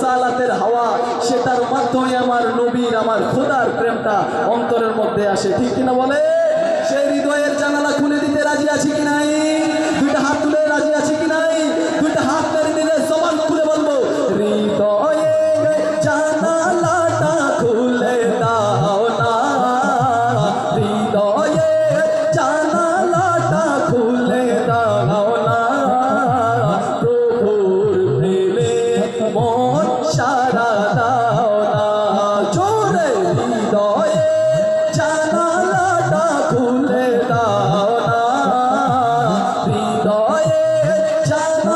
সালাতের হাওয়া সেটার মাধ্যমে আমার নবীর, আমার খোদার প্রেমটা অন্তরের মধ্যে আসে। ঠিক কিনা বলে? সেই হৃদয়ের জানালা খুলে দিতে রাজি আছি কি জানালাটা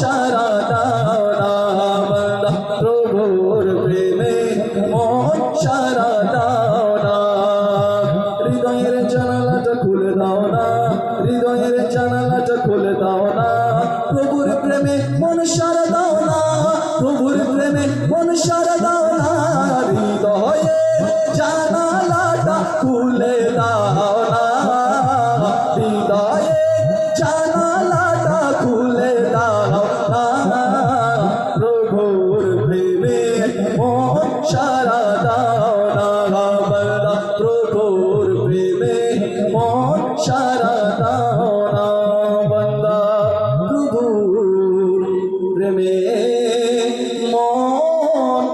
সারা দাও না বন্দা প্রভুর প্রেমে মন সারা দাও না হৃদয়ের জানালাটা খুলে দাও না হৃদয়ের খুলে দাও প্রভুর প্রেমে মন সারা দাও প্রভুর প্রেমে মন সারা দাও না হৃদয়ে খুলে প্রেমে মন সারা দানা বরাত্র তোর প্রেমে। মন সারা দানা বন্দা প্রভু প্রেমে। মন